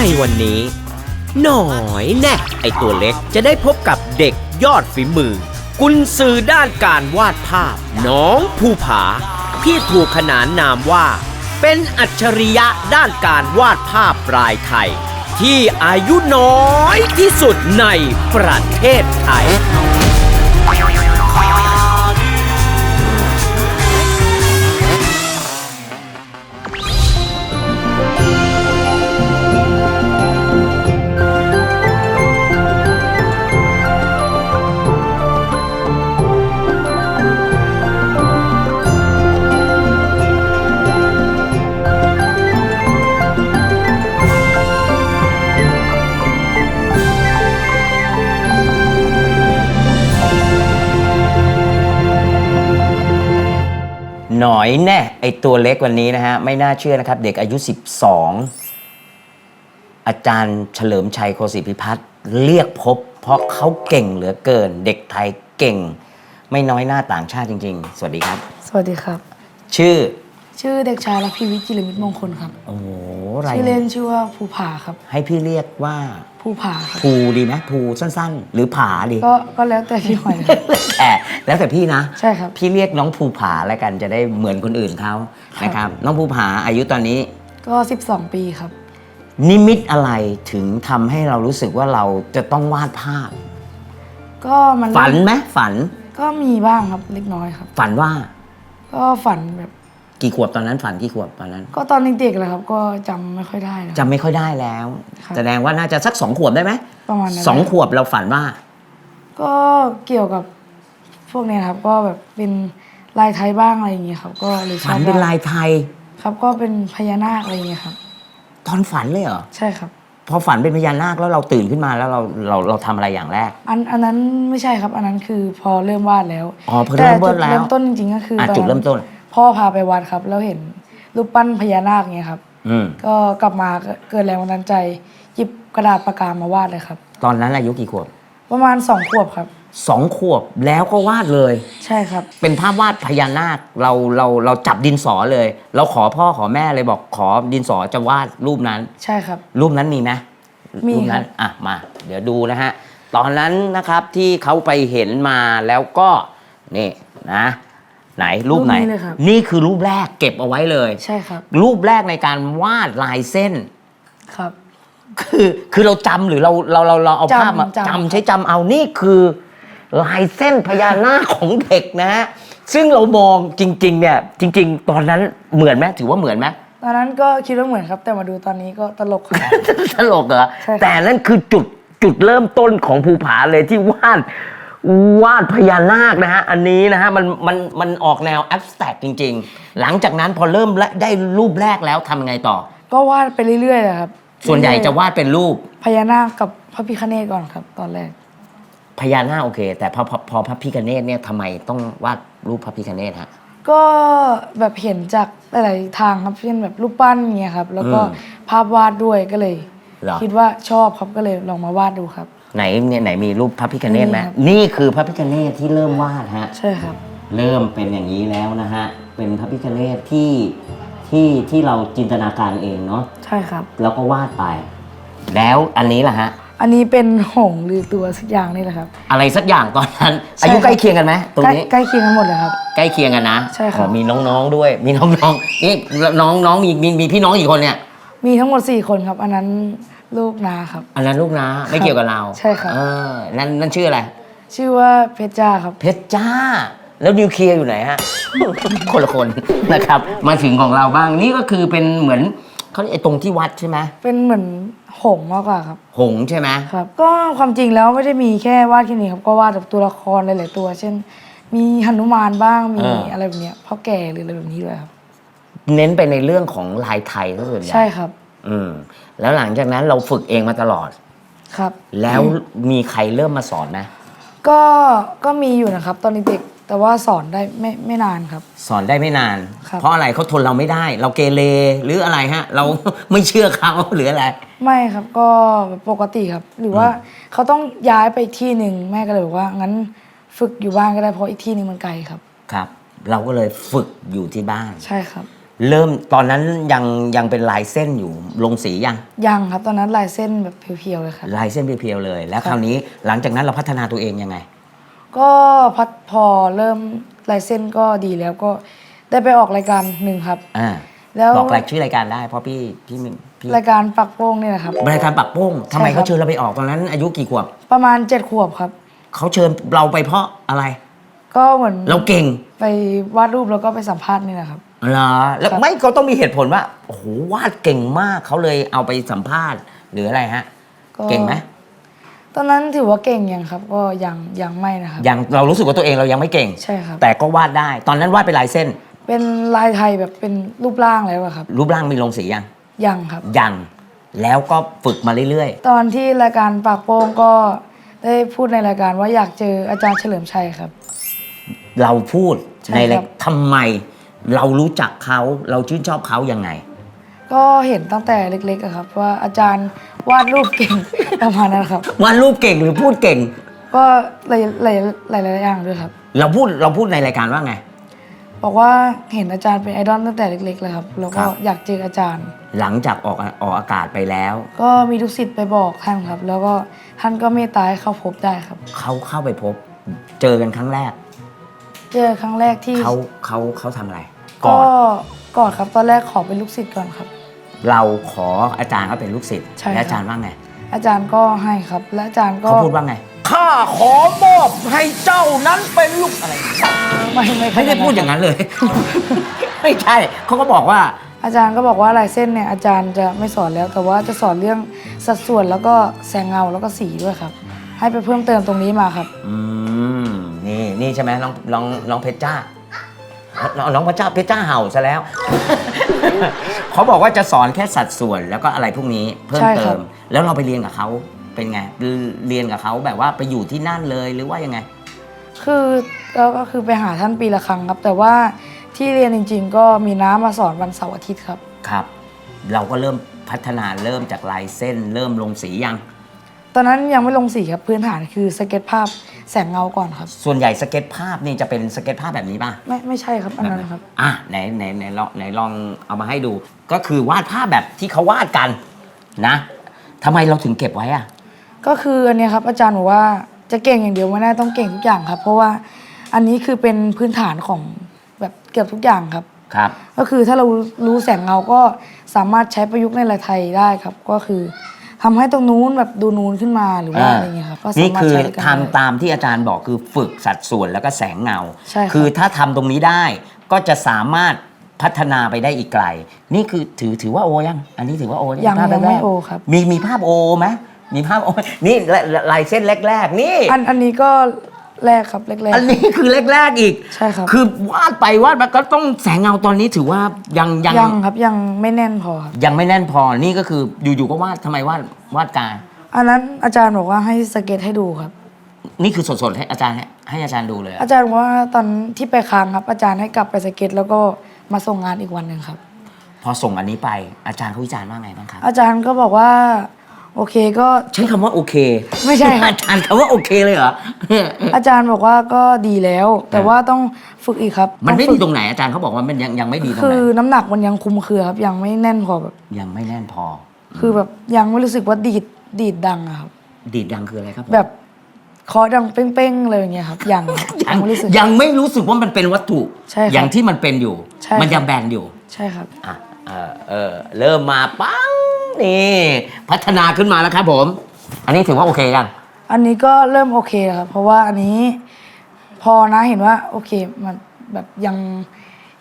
ในวันนี้ หน่อยแน่ไอตัวเล็กจะได้พบกับเด็กยอดฝีมือ กุนซือด้านการวาดภาพ น้องภูผา ที่ถูกขนานนามว่า เป็นอัจฉริยะด้านการวาดภาพปลายไทย ที่อายุน้อยที่สุดในประเทศไทย อยแน่ไอตัวเล็กวันนี้นะฮะ ไม่น่าเชื่อนะครับ เด็กอายุ 12 อาจารย์เฉลิมชัยโคศิพิพัฒน์เรียกพบ เพราะเขาเก่งเหลือเกิน เด็กไทยเก่ง ไม่น้อยหน้าต่างชาติจริง ๆ สวัสดีครับ สวัสดีครับ ชื่อ ชื่อเด็กชายรักพิวิทย์จิรมิตรมงคลครับ โอ้โหอะไรชื่อเล่นชื่อว่าภูผาครับให้พี่เรียกว่าภูผาครับภูดีไหมภูสั้นๆ หรือผาดีก็ก็แล้วแต่พี่หอยครับ แต่แล้วแต่พี่นะ ใช่ครับ พี่เรียกน้องภูผาแล้วกันจะได้เหมือนคนอื่นเขานะครับ น้องภูผาอายุตอนนี้ ก็ 12 ปีครับ นิมิตอะไรถึงทำให้เรารู้สึกว่าเราจะต้องวาดภาพ ก็มันฝันไหมฝัน ก็มีบ้างครับเล็กน้อยครับ ฝันว่าก็ฝันแบบ กี่ขวบตอนนั้นฝันกี่ขวบตอนนั้นก็ตอนเด็กๆเลยครับ ก็จำไม่ค่อยได้แล้ว จำไม่ค่อยได้แล้ว ครับ แสดงว่าน่าจะสักสองขวบได้ไหมประมาณนั้นสองขวบเราฝันว่า ก็เกี่ยวกับพวกเนี้ยครับ ก็แบบเป็นลายไทยบ้างอะไรอย่างเงี้ยครับ ก็เลยชฝัอนบเป็นลายไทย ครับ ก็เป็นพญานาคอะไรอย่างเงี้ยครับ ตอนฝันเลยเหรอ ใช่ครับ พอฝันเป็นพญานาคแล้วเราตื่นขึ้นมาแล้วเราเราเราทำอะไรอย่างแรก อันอันนั้นไม่ใช่ครับ อันนั้นคือพอเริ่มวาดแล้วอ๋อพอเริ่มวาดแล้ว ต่จุเริ่มต้นจริงๆก็คืออะตอนจุดเริ่มต้น พ่อพาไปวัดครับ แล้วเห็นรูปปั้นพญานาคเงี้ยครับ อืมก็กลับมาก็เกิดแรงบันดาลใจหยิบกระดาษปากกามาวาดเลยครับ ตอนนั้นอายุกี่ขวบประมาณสองขวบครับ สองขวบแล้วก็วาดเลย ใช่ครับ เป็นภาพวาดพญานาคเราเราเราจับดินสอเลย เราขอพ่อขอแม่เลยบอกขอดินสอจะวาดรูปนั้น ใช่ครับ รูปนั้นมีไหมมีรูปนั้นครับ อะมา เดี๋ยวดูนะฮะ ตอนนั้นนะครับที่เขาไปเห็นมาแล้วก็นี่นะ ไหนรูปไหนนี้เลยครับ นี่คือรูปแรกเก็บเอาไว้เลย ใช่ครับ รูปแรกในการวาดลายเส้น ครับ คือคือเราจำหรือเราเราเราเราเอาจำภาพมาจำ จำใช้จำเอานี่คือลายเส้นพญานาคของเด็กนะฮะซึ่งเรามองจริง ๆ เนี่ย จริง ๆ ตอนนั้นเหมือนไหมถือว่าเหมือนไหม ตอนนั้นก็คิดว่าเหมือนครับ แต่มาดูตอนนี้ก็ตลกครับ ตลกเหรอใช่ครับ แต่นั่นคือจุดจุดเริ่มต้นของภูผาเลยที่วาด วาดพญานาคนะฮะอันนี้นะฮะมันมันมันออกแนวแอบสแต็กจริง ๆ หลังจากนั้นพอเริ่มและได้รูปแรกแล้วทำยังไงต่อ ก็วาดไปเรื่อยๆเลยครับส่วนใหญ่จะวาดเป็นรูปพญานาคกับพระพิฆเนศก่อนครับ ตอนแรก พญานาคโอเค แต่พอพอพอพระพิคเนตเนี่ยทำไมต้องวาดรูปพระพิคเนตฮะ ก็แบบเห็นจากหลายๆทางครับเช่นแบบรูปปั้นเงี้ยครับ แล้วก็อืมภาพวาดด้วยก็เลย เหรอ คิดว่าชอบครับก็เลยลองมาวาดดูครับ ไหนเนี่ยไหนมีรูปพระพิคเนตไหมนี่ครับ นี่คือพระพิคเนตที่เริ่มวาดฮะ ใช่ครับ เริ่มเป็นอย่างนี้แล้วนะฮะ เป็นพระพิคเนตที่ที่ที่เราจินตนาการเองเนาะ ใช่ครับ แล้วก็วาดไป แล้วอันนี้ล่ะฮะ อันนี้เป็นหงส์หรือตัวสักอย่างนี่แหละครับ อะไรสักอย่างตอนนั้น ใช่อายุครับใกล้เคียงกันไหมตรงใกล้นี้ ใกล้เคียงกันหมดเลยครับ ใกล้เคียงกันนะใช่ครับ อ๋อมีน้องๆด้วย มีน้องๆนี่น้องน้องมีมีมีพี่น้องกี่คนเนี่ย มีทั้งหมด 4 คนครับ อันนั้น ลูกนาครับ อันนั้นลูกนะไม่เกี่ยวกับเราใช่ครับ เออนั่นนั่นชื่ออะไร ชื่อว่าเพชรจ้าครับ เพชรจ้า แล้วนิวเคลียร์อยู่ไหนฮะ คนละคนนะครับ มาถึงของเราบ้างนี่ก็คือเป็นเหมือนเขาเรียกไอ้ตรงที่วัดใช่ไหมเป็นเหมือนหงส์มากกว่าครับ หงส์ใช่ไหมครับ ก็ความจริงแล้วไม่ได้มีแค่วาดแค่นี้ครับ ก็วาดแบบตัวละครหลายๆตัว เช่น มีหนุมานบ้าง มีอะไรแบบเนี้ยพ่อแก่หรืออะไรแบบนี้ด้วยครับ เน้นไปในเรื่องของลายไทยซะส่วนใหญ่ใช่ครับ อืมแล้วหลังจากนั้นเราฝึกเองมาตลอด ครับ แล้วมีใครเริ่มมาสอนไหมก็ก็มีอยู่นะครับ ตอนเด็กๆแต่ว่าสอนได้ไม่ไม่นานครับ สอนได้ไม่นาน ครับ เพราะอะไรเขาทนเราไม่ได้ เราเกเรหรืออะไรฮะ เรา ไม่เชื่อเขาหรืออะไร ไม่ครับก็แบบปกติครับ หรือว่าเขาต้องย้ายไปอีกที่หนึ่งแม่ก็เลยบอกว่างั้นฝึกอยู่บ้านก็ได้เพราะอีกที่หนึ่งมันไกลครับ ครับ เราก็เลยฝึกอยู่ที่บ้าน ใช่ครับ เริ่มตอนนั้นยังยังเป็นลายเส้นอยู่ลงสียังยังครับตอนนั้นลายเส้นแบบเพียวๆเลยครับ ลายเส้นเพียวๆเลย แล้วครับคราวนี้หลังจากนั้นเราพัฒนาตัวเองยังไง ก็พัดพอเริ่มลายเส้นก็ดีแล้วก็ได้ไปออกรายการหนึ่งครับอ่าแล้วบอกรายชื่อรายการได้เพราะพี่พี่พี่พี่รายการปักโป้งเนี่ยนะครับรายการปักโป้งทำไมใช่ครับเขาเชิญเราไปออกตอนนั้น อายุกี่ขวบประมาณเจ็ดขวบครับเขาเชิญเราไปเพราะอะไร ก็เหมือนเราเก่งไปวาดรูปแล้วก็ไปสัมภาษณ์นี่แหละครับ เหรอแล้วครับไม่เขาต้องมีเหตุผลว่าโอ้โหวาดเก่งมากเขาเลยเอาไปสัมภาษณ์หรืออะไรฮะเก่งไหมตอนนั้นถือว่าเก่งยังครับ ก็ยังยังไม่นะครับ ยังเรารู้สึกว่าตัวเองเรายังไม่เก่ง ใช่ครับ แต่ก็วาดได้ ตอนนั้นวาดเป็นลายเส้น เป็นลายไทยแบบเป็นรูปร่างแล้วอะครับ รูปร่างมีลงสียัง ยังครับ ยัง แล้วก็ฝึกมาเรื่อยตอนที่รายการปากโป้งก็ได้พูดในรายการว่าอยากเจออาจารย์เฉลิมชัยครับ ๆ เราพูดใช่ในรายครับ ทำไม เรารู้จักเขาเราชื่นชอบเขายังไง ก็เห็นตั้งแต่เล็กๆอะครับ ว่าอาจารย์วาดรูปเก่ง ประมาณนั้นครับ วาดรูปเก่งหรือพูดเก่ง ก็หลายหลายหลายหลายอย่างด้วยครับ เราพูดเราพูดในรายการว่าไง บอกว่าเห็นอาจารย์เป็นไอดอลตั้งแต่เล็กๆเลยครับแล้วก็ครับ อยากเจออาจารย์ หลังจากออกออกอากาศไปแล้ว ก็มีทุกสิทธิ์ไปบอกท่านครับ แล้วก็ท่านก็เมตตาให้เข้าพบได้ครับ เขาเข้าไปพบ เจอกันครั้งแรก เจอครั้งแรกที่เขาเขาเขาทำอะไรก็ก่อนก่อนครับตอนแรกขอเป็นลูกศิษย์ก่อนครับ เราขออาจารย์เขาเป็นลูกศิษย์ใช่และครับอาจารย์ว่าไงอาจารย์ก็ให้ครับ และอาจารย์ก็เขาพูดว่าไง ข้าขอมอบให้เจ้านั้นเป็นลูกอะไร ไม่ไม่ไม่ได้พูดอย่างนั้นเลย ไม่ใช่เขาก็บอกว่าอาจารย์ก็บอกว่าลายเส้นเนี่ยอาจารย์จะไม่สอนแล้ว แต่ว่าจะสอนเรื่องสัดส่วนแล้วก็แสงเงาแล้วก็สีด้วยครับ ให้ไปเพิ่มเติมตรงนี้มาครับ อืม นี่นี่ใช่ไหมน้องน้องน้องเพชรจ้าน้องน้องพระเจ้าเพชรจ้าเห่าซะแล้ว เขาบอกว่าจะสอนแค่สัดส่วนแล้วก็อะไรพวกนี้เพิ่มใช่คเติรับ ม แล้วเราไปเรียนกับเขาเป็นไง เรียนกับเขาแบบว่าไปอยู่ที่นั่นเลยหรือว่ายังไง คือก็ก็คือไปหาท่านปีละครั้งครับ แต่ว่าที่เรียนจริง ๆ ก็มีน้ามาสอนวันเสาร์อาทิตย์ครับ ครับ เราก็เริ่มพัฒนาเริ่มจากลายเส้น เริ่มลงสียังต อนนั้นยังไม่ลงสีครับพื้นฐานคือสเก็ตภาพแสงเงาก่อนครับ ส่วนใหญ่สเก็ตภาพนี่จะเป็นสเก็ตภาพแบบนี้ป่ะไม่ไม่ใช่ครับอันนั้นครับ อะไหนไหนไหนลองไหนลองเอามาให้ดู ก็คือวาดภาพแบบที่เขาวาดกันนะทำไมเราถึงเก็บไว้อะก็คืออันเนี้ยครับอาจารย์บอกว่าจะเก่งอย่างเดียวไม่ได้ต้องเก่งทุกอย่างครับ เพราะว่าอันนี้คือเป็นพื้นฐานของแบบเกือบทุกอย่างครับ ครับ ก็คือถ้าเรารู้แสงเงาก็สามารถใช้ประยุกต์ในลายไทยได้ครับ ก็คือ ทำให้ตรงนู้นแบบดูนูนขึ้นมาหรือว่าอ่าอะไรเงี้ยครับก็สานี่มารถคือใช้ได้กันทำตามที่อาจารย์บอกคือฝึกสัดส่วนแล้วก็แสงเงาใช่ครับคือถ้าทำตรงนี้ได้ก็จะสามารถพัฒนาไปได้อีกไกล นี่คือถือถือว่าโอยัง อันนี้ถือว่าโอยังภาพยังแรไม่กๆโอครับมีมีภาพโอไหมมีภาพโอนี่ลายลายเส้นแรกๆนี่ อันอันนี้ก็ แรกครับแรก อันนี้คือแรกๆอีกใช่ครับ คือวาดไปวาดมาก็ต้องแสงเงาตอนนี้ถือว่ายังยังยังครับยังไม่แน่นพอครับยังไม่แน่นพอนี่ก็คืออยู่ๆก็วาดทำไมวาดวาดกายอันนั้นอาจารย์บอกว่าให้สเก็ตให้ดูครับ นี่คือสดๆให้อาจารย์ให้ให้อาจารย์ดูเลยอะอาจารย์บอกว่าตอนที่ไปค้างครับ อาจารย์ให้กลับไปสเก็ต แล้วก็มาส่งงานอีกวันหนึ่งครับ พอส่งอันนี้ไปอาจารย์เขาวิจารณ์ว่าไงบ้างครับ อาจารย์ก็บอกว่า โอเคก็ใช้คำว่าโอเคไม่ใช่ครับอาจารย์คำว่าโอเคเลยเหรอ อาจารย์บอกว่าก็ดีแล้ว แต่ว่าต้องฝึกอีกครับมันไม่ต้อดีงตฝึกรงไหนอาจารย์เขาบอกว่ามันยังยังไม่ดีตรงคืไหน อน้ำหนักมันยังคุมเครือครับยังไม่แน่นพอแบบยังไม่แน่นพอ คือแบบยังไม่รู้สึกว่าดีดดีดดังอะครับ ดีดดังคืออะไรครับผมแบบเคอดังเป้งๆเลยอย่างเงี้ยครับยังครับยัยังงไม่รู้สึก ยังไม่รู้สึกว่ามันเป็นวัตถุ ใช่ครับอย่างที่มันเป็นอยู่ ใช่มันครับยังแบนอยู่ ใช่ครับ อะ เออเออเริ่มมาปังนี่พัฒนาขึ้นมาแล้วครับผม อันนี้ถือว่าโอเคยังอันนี้ก็เริ่มโอเคแล้วครับ เพราะว่าอันนี้ พอนะเห็นว่าโอเคมันแบบยัง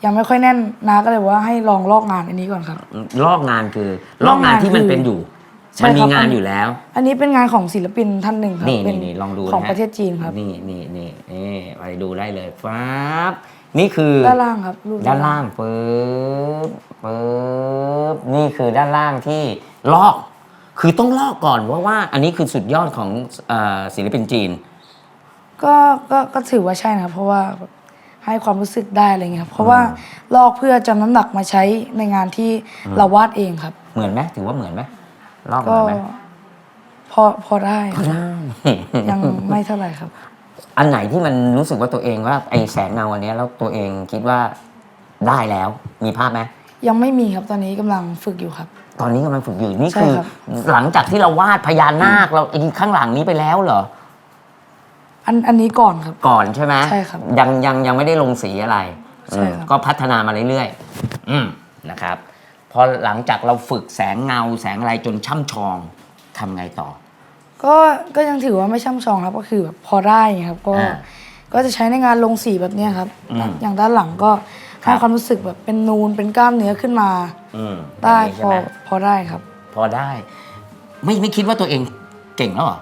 ยังไม่ค่อยแน่นนะก็เลยว่าให้ลองลอกงานอันนี้ก่อนครับ ลอกงานคือลอกงานที่มันเป็นอยู่ ใช่มันมีครับ งานอยู่แล้ว อันนี้เป็นงานของศิลปินท่านหนึ่งครับนี่เป็นี่นี่ลองดูของนฮประเทศจีนครับ นี่นี่นี่นี่ไปดูได้เลยฟ้าบนี่คือด้านล่างครับรูป ด้านล่างปึ๊บ ปึ๊บนี่คือด้านล่างที่ลอก คือต้องลอกก่อนว่าว่าอันนี้คือสุดยอดของเออศิลปินจีน ก็ก็ก็ถือว่าใช่นะครับ เพราะว่าแบบให้ความรู้สึกได้อะไรเงี้ยครับเพราะว่าลอกเพื่อจำน้ำหนักมาใช้ในงานที่เราวาดเองครับ เหมือนไหมถือว่าเหมือนไหมลอกเหก็มือนไหมพอพอได้ก็ได้ ยังไม่เท่าไหร่ครับ อันไหนที่มันรู้สึกว่าตัวเองว่าไอ้แสงเงาอันเนี้ยแล้วตัวเองคิดว่าได้แล้วมีภาพไหม ยังไม่มีครับตอนนี้กำลังฝึกอยู่ครับ ตอนนี้กำลังฝึกอยู่นี่ใช่คือ ครับ หลังจากที่เราวาดพญานาคเราไอ้ข้างหลังนี้ไปแล้วเหรอ อันอันนี้ก่อนครับ ก่อนใช่ไหมใช่ครับยังยังยังไม่ได้ลงสีอะไรใช่ครับ อืมก็พัฒนามาเรื่อยๆ อืมนะครับ พอหลังจากเราฝึกแสงเงาแสงอะไรจนช่ำชองทำไงต่อ ก็ก็ยังถือว่าไม่ช่ำชองครับก็คือแบบพอได้ครับก็อ่าก็จะใช้ในงานลงสีแบบเนี้ยครับ อืม อย่างด้านหลังก็ครั ให้บความรู้สึกแบบเป็นนูนเป็นกล้ามเนื้อขึ้นมา อืมได้อย่างนี้พใช่อไหมพอได้ครับ พอได้ ไม่ไม่คิดว่าตัวเองเก่งแล้วเหรอ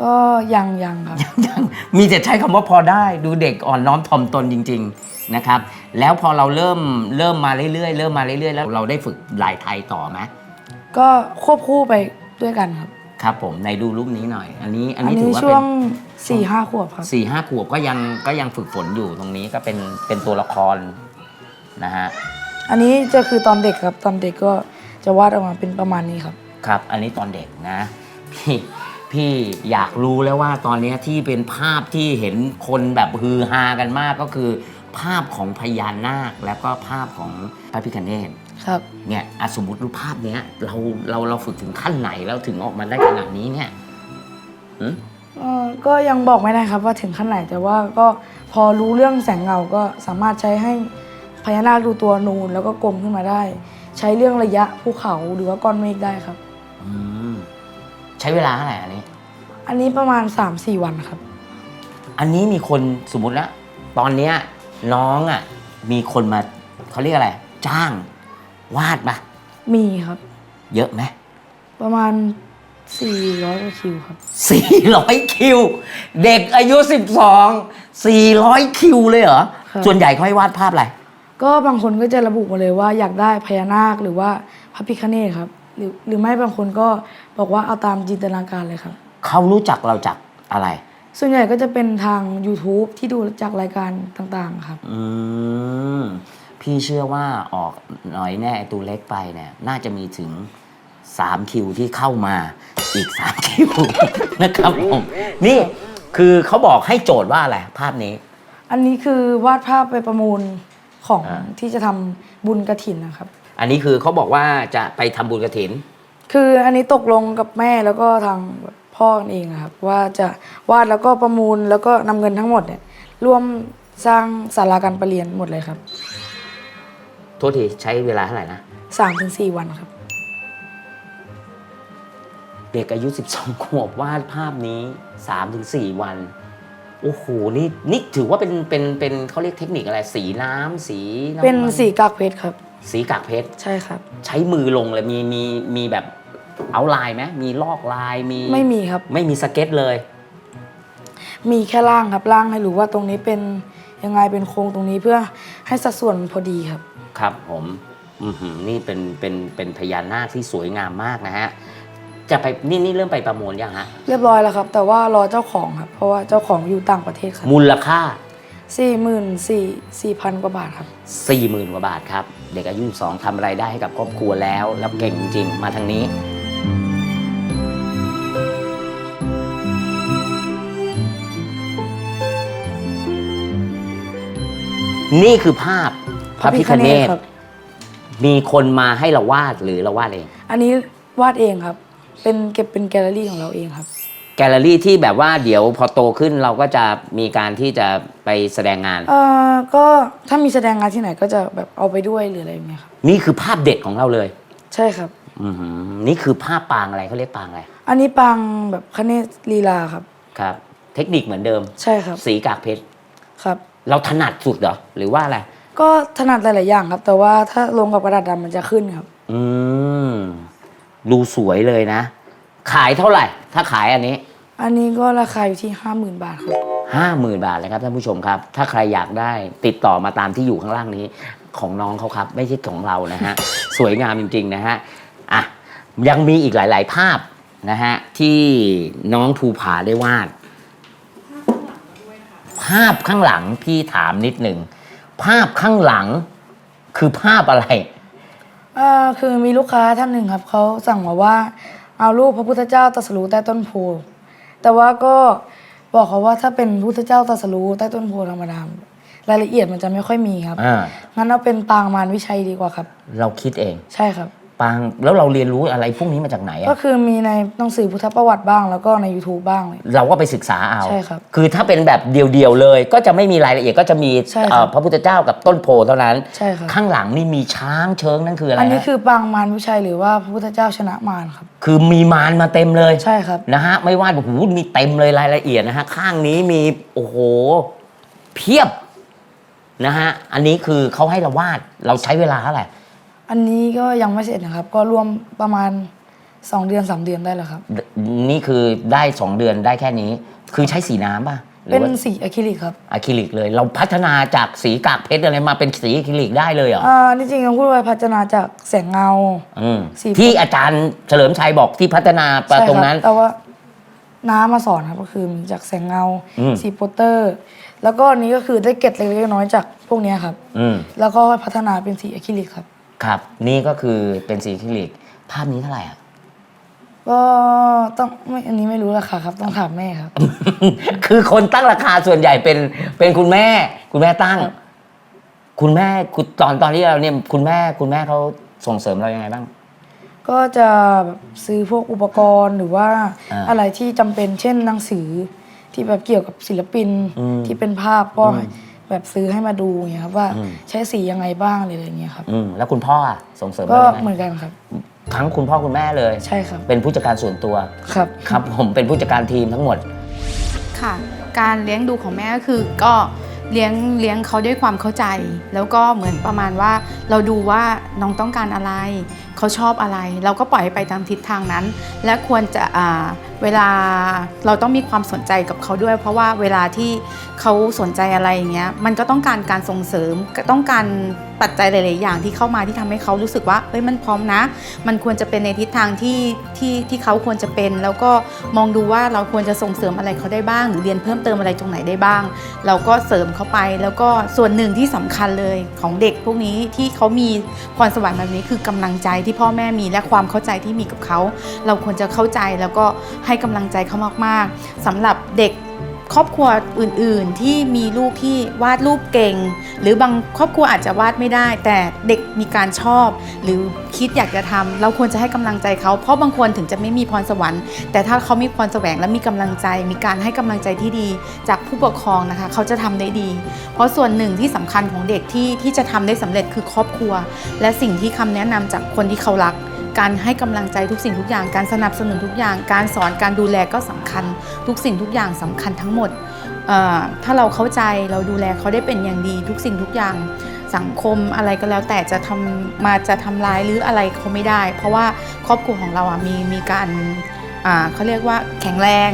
ก็ยังยังครับ ยังมีแต่ใช้คำว่าพอได้ดูเด็กอ่อนน้อมถ่อมตนจริง ๆนะครับ แล้วพอเราเริ่มเริ่มมาเรื่อยๆเริ่มมาเรื่อยๆแล้วเราได้ฝึกลายไทยต่อไหมก็ควบคู่ไปด้วยกันครับ ครับผมในดูรูปนี้หน่อย อันนี้อันอันนี้ถือนี้ว่าช่เป็วงน สี่ห้าขวบครับ สี่ห้าขวบก็ยังก็ยังฝึกฝนอยู่ตรงนี้ก็เป็นเป็นตัวละครนะฮะอันนี้จะคือตอนเด็กครับ ตอนเด็กก็จะวาดออกมาเป็นประมาณนี้ครับ ครับ อันนี้ตอนเด็กนะ พี่พี่อยากรู้แล้วว่าตอนเนี้ยที่เป็นภาพที่เห็นคนแบบฮือฮากันมากก็คือ ภาพของพญานาคแล้วก็ภาพของพระพิคเนต ครับเนี่ยอะสมมติรูปภาพเนี้ยเราเราเราฝึกถึงขั้นไหนแล้วถึงออกมาได้ขนาดนี้เนี่ยหืมเอ่อก็ยังบอกไม่ได้ครับว่าถึงขั้นไหนแต่ว่าก็พอรู้เรื่องแสงเงาก็สามารถใช้ให้พญานาคดูตัวนูนแล้วก็กลมขึ้นมาได้ ใช้เรื่องระยะภูเขาหรือว่าก้อนเมฆได้ครับ อืมใช้เวลาเท่าไหร่อันนี้ อันนี้ประมาณ 3-4 วันครับ อันนี้มีคนสมมตินะตอนเนี้ยน้องอะมีคนมาเขาเรียกอะไร จ้าง วาดปะมีครับ เยอะไหมประมาณ 400กว่าคิวครับสี่ร้อยคิว เด็กอายุสิบสองสี่ร้อยคิวเลยเหรอ ครับ ส่วนใหญ่เขาให้วาดภาพอะไร ก็บางคนก็จะระบุมาเลยว่าอยากได้พญานาคหรือว่าพระพิฆเนศครับ หรือหรือไม่บางคนก็บอกว่าเอาตามจินตนาการเลยครับ เขารู้จักเราจากอะไร ส่วนใหญ่ก็จะเป็นทาง YouTube ที่ดูจากรายการต่างๆครับ อืม พี่เชื่อว่าออกหน่อยแน่ไอ้ตัวเล็กไปเนี่ยน่าจะมีถึง 3 คิวที่เข้ามาอีก 3 คิว นะครับผมนี่คือเขาบอกให้โจทย์ว่าอะไรภาพนี้ อันนี้คือวาดภาพไปประมูลของอ่า ที่จะทำบุญกระถินนะครับ อันนี้คือเขาบอกว่าจะไปทำบุญกระถิน คืออันนี้ตกลงกับแม่แล้วก็ทางพ่อกันเองนะครับ ว่าจะวาดแล้วก็ประมูลแล้วก็นำเงินทั้งหมดเนี่ยร่วมสร้างศาลาการประเรียนหมดเลยครับ โทษทีใช้เวลาเท่าไหร่นะสามถึงสี่วันครับ เด็กอายุ 12 ขวบวาดภาพนี้ 3-4 วัน โอ้โห นี่นี่ถือว่าเป็นเป็นเป็นเขาเรียกเทคนิคอะไร สีน้ำสีำเป็นมันสีกากเพชรครับ สีกากเพชร ใช่ครับ ใช้มือลงเลยมีมีมีแบบเอาลายไหมมีลอกลายมีไม่มีครับ ไม่มีสเก็ตเลย มีแค่ล่างครับล่างให้รู้ว่าตรงนี้เป็นยังไงเป็นโครงตรงนี้เพื่อให้สัดส่วนมันพอดีครับ ครับผมอือหือนี่เป็นเป็นเป็นพญานาคที่สวยงามมากนะฮะ จะไปนี่นี่เริ่มไปประมูลยังฮะ เรียบร้อยแล้วครับ แต่ว่ารอเจ้าของครับ เพราะว่าเจ้าของอยู่ต่างประเทศครับมูลค่า สี่หมื่นสี่สี่พันกว่าบาทครับ 40,000 กว่าบาทครับ เด็กอายุ2ทำไรายได้ให้กับครอบครัวแล้ว แล้วเก่งจริงๆมาทางนี้ นี่คือภาพ พระพิคเนตครับ มีคนมาให้เราวาดหรือเราวาดเอง อันนี้วาดเองครับ เป็นเก็บเป็นแกลเลอรี่ของเราเองครับ แกลเลอรี่ที่แบบว่าเดี๋ยวพอโตขึ้นเราก็จะมีการที่จะไปแสดงงาน เอ่อก็ถ้ามีแสดงงานที่ไหนก็จะแบบเอาไปด้วยหรืออะไรอย่างเงี้ยครับ นี่คือภาพเด็ดของเราเลย ใช่ครับ อือหือนี่คือภาพปางอะไรเขาเรียกปางอะไรอันนี้ปางแบบคเนศลีลาครับ ครับ เทคนิคเหมือนเดิม ใช่ครับ สีกากเพชร ครับ เราถนัดสุดเหรอ หรือว่าอะไร ก็ถนัดหลาย ๆ อย่างครับ แต่ว่าถ้าลงกับกระดาษดำมันจะขึ้นครับ อืมดูสวยเลยนะ ขายเท่าไหร่ ถ้าขายอันนี้อันนี้ก็ราคาอยู่ที่ห้าหมื่นบาทครับ ห้าหมื่นบาทเลยครับท่านผู้ชมครับ ถ้าใครอยากได้ติดต่อมาตามที่อยู่ข้างล่างนี้ ของน้องเขาครับ ไม่ใช่ของเรานะฮะ สวยงามจริง ๆ นะฮะอะยังมีอีกหลาย ๆ ภาพนะฮะที่น้องภูผาได้วาด ภาพข้างหลังพี่ถามนิดหนึ่ง ภาพข้างหลัง คือภาพอะไร เอ่อคือมีลูกค้าท่านหนึ่งครับเขาสั่งมาว่าเอารูปพระพุทธเจ้าตรัสรู้ใต้ต้นโพธิ์แต่ว่าก็บอกเขาว่าถ้าเป็นพุทธเจ้าตรัสรู้ใต้ต้นโพธิ์ธรรมดารายละเอียดมันจะไม่ค่อยมีครับอ่า งั้นเอาเป็นปางมารวิชัยดีกว่าครับ เราคิดเอง ใช่ครับ ปางแล้วเราเรียนรู้อะไรพวกนี้มาจากไหนก็อะคือมีในหนังสือพุทธประวัติบ้างแล้วก็ใน YouTube บ้างเลย เราก็ไปศึกษาเอาใช่ครับคือถ้าเป็นแบบเดียวๆเลย ก็จะไม่มีรายละเอียดก็จะมีใช่ครับเอ่อพระพุทธเจ้ากับต้นโพธิ์เท่านั้น ใช่ครับ ข้างหลังนี่มีช้างเชิงนั่นคืออะไรอันนี้ฮะคือปางมารวิชัยหรือว่าพระพุทธเจ้าชนะมารครับ คือมีมารมาเต็มเลยใช่ครับ นะฮะไม่ว่าโอ้โหมีเต็มเลยรายละเอียดนะฮะข้างนี้มีโอ้โหเพียบนะฮะอันนี้คือเขาให้เราวาดเราใช้เวลาเท่าไหร่ อันนี้ก็ยังไม่เสร็จนะครับ ก็รวมประมาณ 2 เดือน 3 เดือนได้แล้วครับ นี่คือได้สองเดือนได้แค่นี้ คือใช้สีน้ำป่ะหรือเป็นว่าสีอะคริลิกครับอะคริลิกเลย เราพัฒนาจากสีกากเพชรอะไรมาเป็นสีอะคริลิกได้เลยเหรออ่านี่จริงๆต้องพูดว่าพัฒนาจากแสงเงา อืมสี ที่อาจารย์เฉลิมชัยบอกที่พัฒนาไปใช่ตรงคนั้น แต่ว่าน้ามาสอนครับก็คือมีจากแสงเงาอืม สีโปสเตอร์ แล้วก็อันนี้ก็คือได้เก็บเล็กๆน้อยๆจากพวกเนี้ยครับ อืม แล้วก็พัฒนาเป็นสีอะคริลิกครับ ครับ นี่ก็คือเป็นสีอะคริลิก ภาพนี้เท่าไหร่อะ ก็ต้องไม่อันนี้ไม่รู้ราคาครับ ต้องถามแม่ครับ คือคนตั้งราคาส่วนใหญ่เป็นเป็นคุณแม่ คุณแม่ตั้งคุณแม่คุณตอนตอนที่เราเนี่ยคุณแม่คุณแม่เขาส่งเสริมเรายังไงบ้าง ก็จะแบบซื้อพวกอุปกรณ์หรือว่าอ่าอะไรที่จำเป็นเช่นหนังสือที่แบบเกี่ยวกับศิลปินอืมที่เป็นภาพก็ แบบซื้อให้มาดูอย่างเงี้ยครับว่าอืมใช้สียังไงบ้างหรืออะไรเงี้ยครับ อืมแล้วคุณพ่ออะส่งเสริมก็เรายังเหไงมือนกันครับ ทั้งคุณพ่อคุณแม่เลย ใช่ครับเป็นผู้จัดการส่วนตัว ครับ ครับผมเป็นผู้จัดการทีมทั้งหมด ค่ะ การเลี้ยงดูของแม่ก็คือก็เลี้ยงเลี้ยงเขาด้วยความเข้าใจ แล้วก็เหมือนประมาณว่าเราดูว่าน้องต้องการอะไร เขาชอบอะไร เราก็ปล่อยให้ไปตามทิศทางนั้น และควรจะอ่า เวลาเราต้องมีความสนใจกับเขาด้วย เพราะว่าเวลาที่เขาสนใจอะไรอย่างเงี้ยมันก็ต้องการการส่งเสริมก็ต้องการปัจจัยหลาย ๆ อย่างที่เข้ามาที่ทำให้เขารู้สึกว่าเอ้ยมันพร้อมนะ มันควรจะเป็นในทิศทางที่ที่ที่เขาควรจะเป็น แล้วก็มองดูว่าเราควรจะส่งเสริมอะไรเขาได้บ้าง หรือเรียนเพิ่มเติมอะไรตรงไหนได้บ้าง เราก็เสริมเข้าไป แล้วก็ส่วนหนึ่งที่สำคัญเลยของเด็กพวกนี้ที่เขามีพรสวรรค์แบบนี้คือกำลังใจที่พ่อแม่มีและความเข้าใจที่มีกับเขา เราควรจะเข้าใจแล้วก็ใให้กำลังใจเขามากๆสำหรับเด็กครอบครัวอื่นๆที่มีลูกที่วาดรูปเก่ง หรือบางครอบครัวอาจจะวาดไม่ได้ แต่เด็กมีการชอบ หรือคิดอยากจะทำเราควรจะให้กำลังใจเขาเพราะบางคนถึงจะไม่มีพรสวรรค์ แต่ถ้าเขามีพรแสวงและมีกำลังใจ มีการให้กำลังใจที่ดี จากผู้ปกครองนะคะ เขาจะทำได้ดี เพราะส่วนหนึ่งที่สำคัญของเด็กที่ที่จะทำได้สำเร็จคือครอบครัว และสิ่งที่คำแนะนำจากคนที่เขารัก การให้กำลังใจทุกสิ่งทุกอย่าง การสนับสนุนทุกอย่าง การสอนการดูแลก็สำคัญ ทุกสิ่งทุกอย่างสำคัญทั้งหมดเอ่อถ้าเราเข้าใจเราดูแลเขาได้เป็นอย่างดี ทุกสิ่งทุกอย่างสังคมอะไรก็แล้วแต่จะทำมาจะทำร้ายหรืออะไรเขาไม่ได้ เพราะว่าครอบครัวของเราอะมีมีการอ่าเขาเรียกว่าแข็งแรง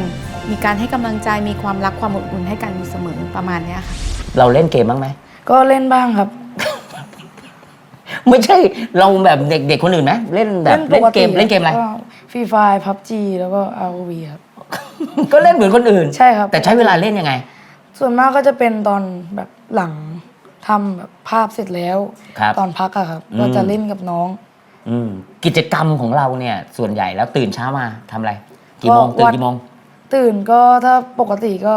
มีการให้กำลังใจมีความรักความอบอุ่นให้กันอยู่เสมอประมาณเนี้ยค่ะเราเล่นเกมบ้างไหมก็เล่นบ้างครับ ไม่ใช่เราแบบเด็กๆคนอื่นไหมเล่นแบบเล่นเกมเล่นเกมอะไรฟรีไฟพับจีแล้วก็ ROV ครับ ก็เล่นเหมือนคนอื่น ใช่ครับ แต่ใช้เวลาเล่นยังไง ส่วนมากก็จะเป็นตอนแบบหลังทำแบบภาพเสร็จแล้วครับตอนพักอะครับอืมก็จะเล่นกับน้องอืมกิจกรรมของเราเนี่ย ส่วนใหญ่แล้วตื่นเช้ามาทำอะไร กี่โมงก็ตื่นวันกี่โมง ตื่นก็ถ้าปกติก็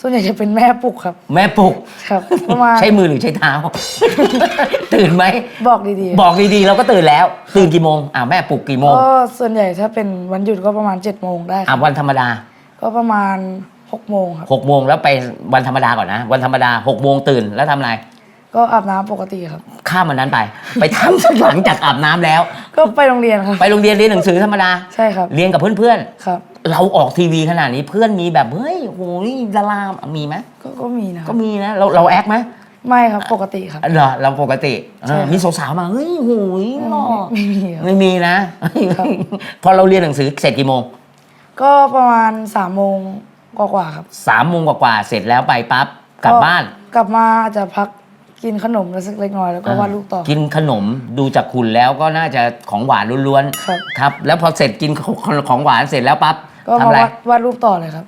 ส่วนใหญ่จะเป็นแม่ปลุกครับ แม่ปลุกครับประมาณใช้มือหรือใช้เท้า ตื่นไหมบอกดีๆบอกดีๆเราก็ตื่นแล้ว ตื่นกี่โมงอ่าแม่ปลุกกี่โมงก็ส่วนใหญ่ถ้าเป็นวันหยุดก็ประมาณ7จ็ดโมงได้คอ่ารับวันธรรมดาก็ประมาณ6กโมงครับ หกโมงแล้วไปวันธรรมดาก่อนนะ วันธรรมดาหกโมงตื่นแล้วทำอะไร ก็อาบน้ำปกติครับ ข้ามมันนั้นไป ไปทำหลังจากอาบน้ำแล้ว ก็ไปโรงเรียนครับ ไปโรงเรียนเรียนหนังสือธรรมดาใช่ครับ เรียนกับเพื่อนครับ ๆ เราออกทีวีขนาดนี้เพื่อนมีแบบเฮ้ยโอ้ยดารามีไหมก็ก็มีนะคก็รับมีนะเราเราแอคไหมไม่ครับปกติครับ เหรอเราปกติใช่เออครับ มีสาวๆมาเฮ้ยโหยหล่อไม่มีครับ ไม่มีนะ ครับ พอเราเรียนหนังสือเสร็จกี่โมงก็ประมาณ3ามโมงกว่าๆครับสามโมงกว่าๆเสร็จแล้วไปปั๊บกลับบ้าน กลับมาอาจจะพัก กินขนมสักเล็กน้อยแล้วก็วาดรูปต่อ กินขนมดูจากคุณแล้วก็น่าจะของหวานล้วนครับ ๆครับ แล้วพอเสร็จกินของของหวานเสร็จแล้วปั๊บก็ทำมาอะไร วาดวาดรูปต่อเลยครับ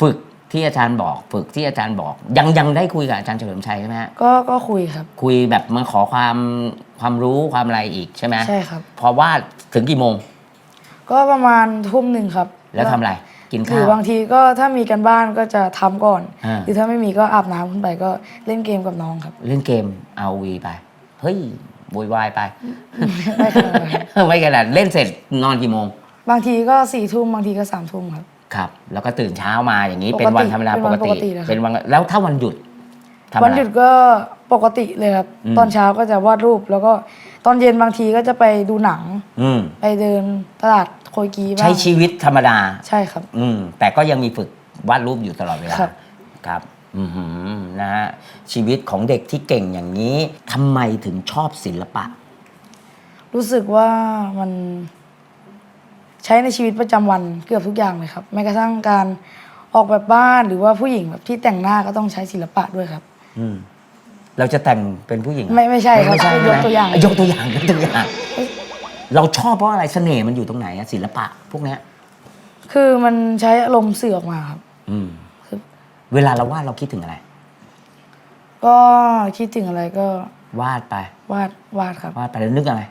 ฝึกที่อาจารย์บอก ฝึกที่อาจารย์บอก ยังยังได้คุยกับอาจารย์เฉลิมชัยใช่ไหมฮะก็ก็คุยครับ คุยแบบมาขอความความรู้ความอะไรอีกใช่ไหมใช่ครับ พอวาดถึงกี่โมง ก็ประมาณทุ่มหนึ่งครับแล้วทำอะไร กินหรืข้าอว บางทีก็ถ้ามีกันบ้านก็จะทำก่อน อ่า หรือถ้าไม่มีก็อาบน้ำขึ้นไปก็เล่นเกมกับน้องครับ เล่นเกมเอาวีไป เฮ้ยโวยวายไป ไม่ขนาดนั้นครับไม่ขนาดเล่นเสร็จนอนกี่โมง บางทีก็สี่ทุ่มบางทีก็สามทุ่มครับ ครับ แล้วก็ตื่นเช้ามาอย่างนี้ปกติเป็นวันธรรมดาเป็นปวันกติปกตินะครับเป็นวันแล้วถ้าวันหยุดทำอะไร วันหยุดก็ปกติเลยครับ อืม ตอนเช้าก็จะวาดรูป แล้วก็ตอนเย็นบางทีก็จะไปดูหนัง อืม ไปเดินตลาด โคยกีบ้างใช้ชีวิตธรรมดา ใช่ครับ อืม แต่ก็ยังมีฝึกวาดรูปอยู่ตลอดเวลา ครับ ครับ อือหือนะฮะ ชีวิตของเด็กที่เก่งอย่างนี้ทำไมถึงชอบศิลปะ รู้สึกว่ามันใช้ในชีวิตประจำวันเกือบทุกอย่างเลยครับแม้กระทั่งการออกแบบบ้านหรือว่าผู้หญิงแบบที่แต่งหน้าก็ต้องใช้ศิลปะด้วยครับ อืม เราจะแต่งเป็นผู้หญิงเหรอไม่ไม่ใช่ครับไม่ใช่ยกตัวอย่างใช่ไหมยกตัวอย่างยกตัวอย่าง เราชอบเพราะอะไรเสน่ห์มันอยู่ตรงไหนอะศิลปะ พวกเนี้ยคือมันใช้อารมณ์สื่อออกมาครับ อืมคือเวลาเราวาดเราคิดถึงอะไร ก็คิดถึงอะไรก็วาดไป วาดวาดครับ วาดไปแล้วนึกอะไร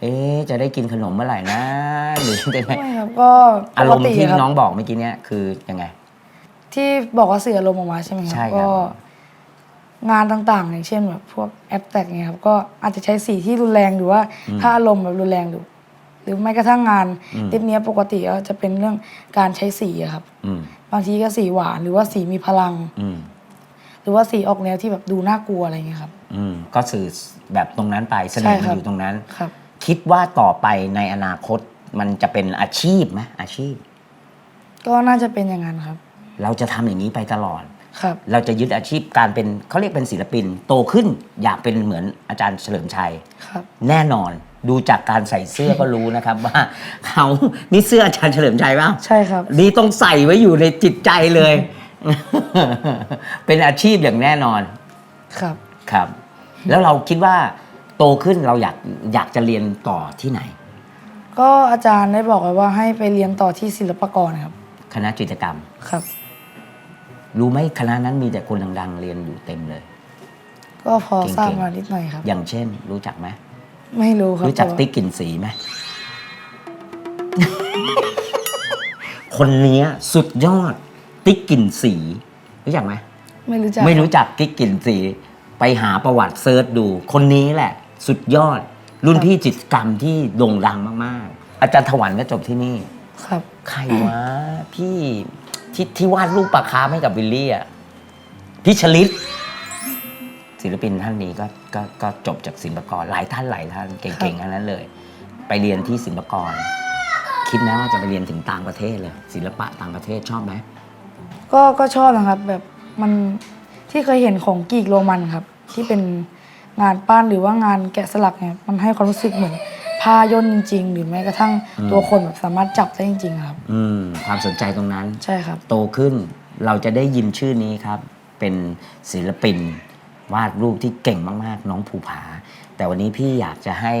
เอ๊ะจะได้กินขนมเมื่อไหร่นะหรือจะไงไม่ครับก็อาปรกมณ์ติที่ครับน้องบอกเมื่อกี้เนี้ยคือยังไง ที่บอกว่าสื่ออารมณ์ออกมาใช่ไหมครัใช่บครับ ก็ งานต่างๆ อย่างเช่นแบบพวกแอปแตกเนี่ยครับก็อาจจะใช้สีที่รุนแรงหรือว่าถ้าอารมณ์แบบรุนแรงหรือหรือไม่กระทั่งงานเล่มเนี้ยปกติก็จะเป็นเรื่องการใช้สีอะครับอืมบางทีก็สีหวานหรือว่าสีมีพลังอืมหรือว่าสีออกแนวที่แบบดูน่ากลัวอะไรอย่างเงี้ยครับ อืมก็สื่อแบบตรงนั้นไปเสน่ห์ใช่มันครับอยู่ตรงนั้นครับ คิดว่าต่อไปในอนาคตมันจะเป็นอาชีพไหมอาชีพ ก็น่าจะเป็นอย่างนั้นครับ เราจะทำอย่างนี้ไปตลอด ครับ เราจะยึดอาชีพการเป็นเขาเรียกเป็นศิลปิน โตขึ้นอยากเป็นเหมือนอาจารย์เฉลิมชัย ครับ แน่นอนดูจากการใส่เสื้อก็รู้นะครับ ว่าเขานี่เสื้ออาจารย์เฉลิมชัยเปล่าใช่ครับ นี่ต้องใส่ไว้อยู่ในจิตใจเลย เป็นอาชีพอย่างแน่นอน ครับ ครับ แล้วเราคิดว่าโตขึ้นเราอยากอยากจะเรียนต่อที่ไหน ก็อาจารย์ได้บอกไว้ว่าให้ไปเรียนต่อที่ศิลปากรครับ คณะจิตรกรรม ครับ รู้ไหมคณะนั้นมีแต่คนดังๆเรียนอยู่เต็มเลย ก็พอเก่งๆ ทราบมานิดหน่อยครับ อย่างเช่น รู้จักไหมไม่รู้ครับรู้จักแต่ว่าติ๊กกลินสีไหม คนเนี้ยสุดยอด ติ๊กกลินสี รู้จักไหม ไม่รู้จักไม่รู้จักกิ๊กกลินสี ไปหาประวัติเซิร์ชดู คนนี้แหละ สุดยอด รุ่นพี่จิตรกรรมที่โด่งดังมาก ๆ อาจารย์ถวันก็จบที่นี่ ครับ ใครวะพี่ ที่ที่วาดรูปปลาคาร์ฟให้กับวิลลี่อะพี่ชลิตศิลปินท่านนี้ก็ก็ก็จบจากศิลปากรหลายท่านหลายท่านเก่งๆทั้งนั้นเลย ไปเรียนที่ศิลปากร คิดนะว่าจะไปเรียนถึงต่างประเทศเลย ศิลปะต่างประเทศชอบไหมก็ก็ชอบนะครับแบบมันที่เคยเห็นของกรีกโรมันครับ ที่เป็นงานปั้นหรือว่างานแกะสลักเนี่ยมันให้ความรู้สึกเหมือน ผ้าย่นจริง ๆ หรือแม้กระทั่งตัวคนแบบสามารถจับได้จริง ๆ ครับ อืมความสนใจตรงนั้น ใช่ครับ โตขึ้นเราจะได้ยินชื่อนี้ครับ เป็นศิลปิน วาดรูปที่เก่งมากๆ น้องภูผา แต่วันนี้พี่อยากจะให้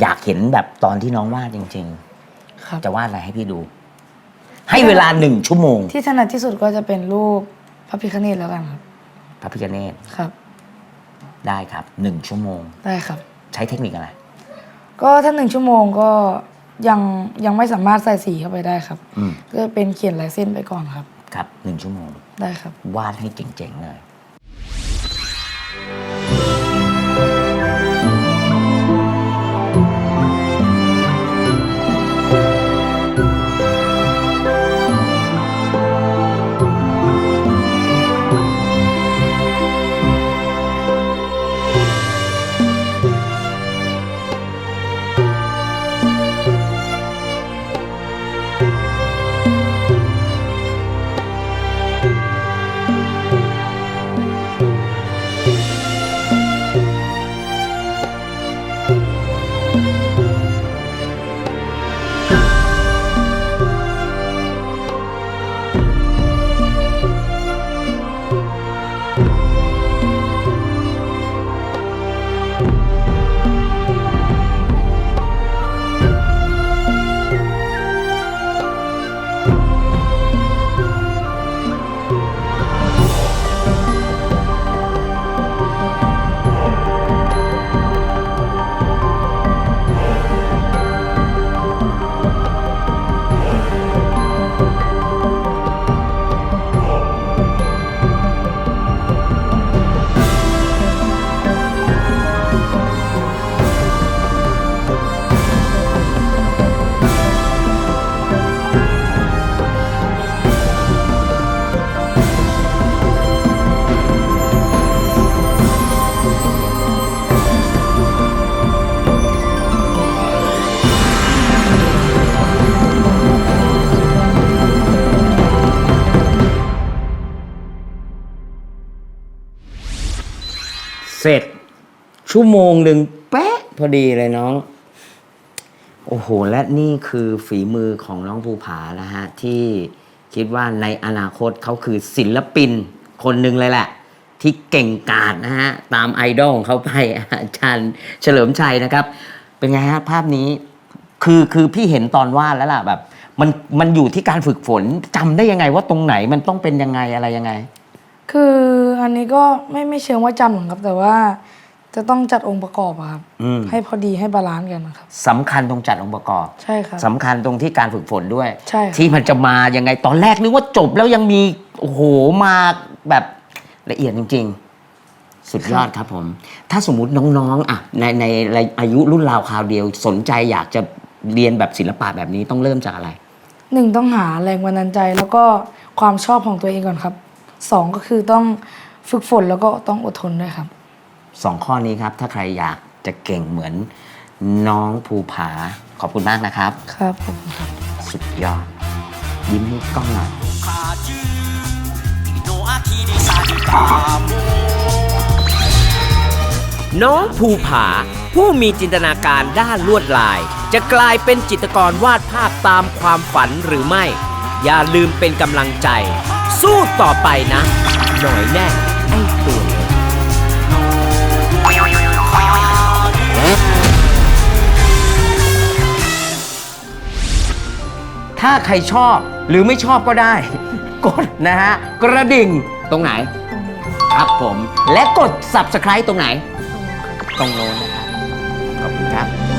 อยากเห็นแบบตอนที่น้องวาดจริง ครับ ๆ จะวาดอะไรให้พี่ดู ให้เวลาหนึ่งชั่วโมงที่ถนัดที่สุดก็จะเป็นรูปพระพิฆเนศแล้วกันครับพระพิฆเนศครับ ได้ครับหนึ่งชั่วโมง ได้ครับ ใช้เทคนิคอะไร ก็ถ้าหนึ่งชั่วโมงก็ยังยังไม่สามารถใส่สีเข้าไปได้ครับอืม ก็เป็นเขียนลายเส้นไปก่อนครับครับหนึ่งชั่วโมง ได้ครับ วาดให้เจ๋งๆเลย ชั่วโมงหนึ่งเป๊ะพอดีเลยน้อง โอ้โห และนี่คือฝีมือของน้องภูผานะฮะ ที่คิดว่าในอนาคตเขาคือศิลปินคนหนึ่งเลยแหละ ที่เก่งกาจนะฮะ ตามไอดอลของเขาไปอาจารย์เฉลิมชัยนะครับ เป็นไงฮะ ภาพนี้คือคือพี่เห็นตอนวาดแล้วล่ะแบบ มันมันอยู่ที่การฝึกฝนจำได้ยังไงว่าตรงไหนมันต้องเป็นยังไงอะไรยังไง คืออันนี้ก็ไม่ไม่เชิงว่าจำหรอกครับแต่ว่า จะต้องจัดองค์ประกอบอะครับอืมให้พอดีให้บาลานซ์กันนะครับ สำคัญตรงจัดองค์ประกอบใช่ครับ สำคัญตรงที่การฝึกฝนด้วย ใช่ครับ ที่มันจะมายังไงตอนแรกนึกว่าจบแล้วยังมีโอ้โหมาแบบละเอียดจริง ๆ สุดยอดครับผม ถ้าสมมุติน้องๆอะในในในอายุรุ่นราวคราวเดียว สนใจอยากจะเรียนแบบศิลปะแบบนี้ต้องเริ่มจากอะไร หนึ่งต้องหาแรงบันดาลใจแล้วก็ความชอบของตัวเองก่อนครับสองก็คือต้องฝึกฝนแล้วก็ต้องอดทนด้วยครับ สองข้อนี้ครับ ถ้าใครอยากจะเก่งเหมือนน้องภูผา ขอบคุณมากนะครับ ครับขอบคุณครับสุดยอด ยิ้มให้กล้องหน่อยน้องภูผา ผู้มีจินตนาการด้านลวดลาย จะกลายเป็นจิตรกรวาดภาพตามความฝันหรือไม่ อย่าลืมเป็นกำลังใจ สู้ต่อไปนะ หน่อยแน่ ถ้าใครชอบหรือไม่ชอบก็ได้ กดนะฮะ กระดิ่งตรงไหน ครับผม และกด subscribe ตรงไหน ตรงโน้นนะครับ ขอบคุณครับ